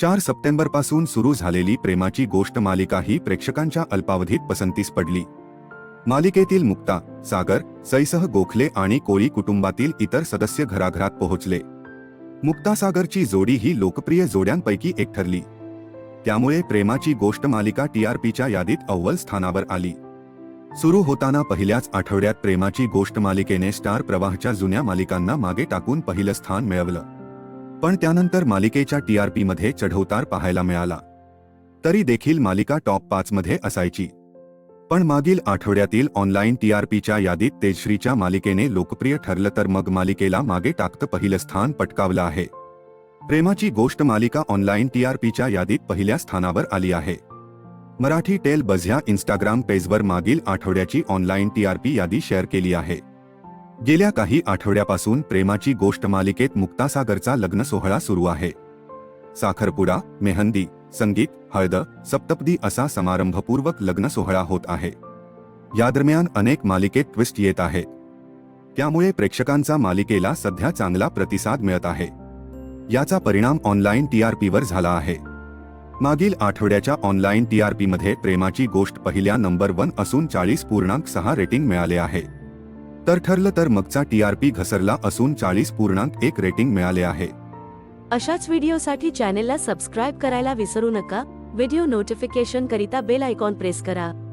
चार सप्टेंबरपासून सुरू झालेली प्रेमाची गोष्ट मालिका ही प्रेक्षकांच्या अल्पावधीत पसंतीस पडली. मालिकेतील मुक्ता सागर सईसह गोखले आणि कोळी कुटुंबातील इतर सदस्य घराघरात पोहोचले. मुक्ता सागरची जोडी ही लोकप्रिय जोड्यांपैकी एक ठरली. त्यामुळे प्रेमाची गोष्ट मालिका टीआरपीच्या यादीत अव्वल स्थानावर आली. सुरू होताना पहिल्याच आठवड्यात प्रेमाची गोष्ट मालिकेने स्टार प्रवाहच्या जुन्या मालिकांना मागे टाकून पहिलं स्थान मिळवलं. पण त्यानंतर मालिकेच्या टीआरपीमध्ये चढवतार चढउतार पाहायला मिळाला. तरी देखील मालिका टॉप पाच मध्ये असायची. पण मागील आठवड्यातील ऑनलाईन टीआरपीच्या यादीत तेजश्रीच्या मालिकेने लोकप्रिय ठरलं तर मग मालिकेला मागे टाकत पहिलं स्थान पटकावलं आहे. प्रेमाची गोष्ट मालिका ऑनलाईन टीआरपीच्या यादीत पहिल्या स्थानावर आली आहे. मराठी टेल बझ ह्या इंस्टाग्राम पेजवर मागील आठवड्याची ऑनलाईन टीआरपी यादी शेअर केली आहे. गेल्या काही आठवड्यापासून प्रेमाची गोष्ट मालिकेत मुक्तासागरचा लग्न सोहळा सुरू आहे. साखरपुडा मेहंदी संगीत हळद सप्तपदी असा समारंभपूर्वक लग्न सोहळा होत आहे. या दरम्यान अनेक मालिकेत ट्विस्ट येत आहेत त्यामुळे प्रेक्षकांचा मालिकेला सध्या चांगला प्रतिसाद मिळत आहे. याचा परिणाम ऑनलाईन टीआरपीवर झाला आहे. मागील आठवड्याच्या ऑनलाईन टीआरपीमध्ये प्रेमाची गोष्ट पहिल्या नंबर वन असून चाळीस पूर्णांक सहा रेटिंग मिळाले आहे. तर ठरलं तर मगचा टीआरपी घसरला असून चाळीस पूर्णांक एक रेटिंग मिळाले आहे. अशाच व्हिडिओसाठी चॅनेलला सबस्क्राईब करायला विसरू नका. व्हिडिओ नोटिफिकेशन करिता बेल आयकॉन प्रेस करा.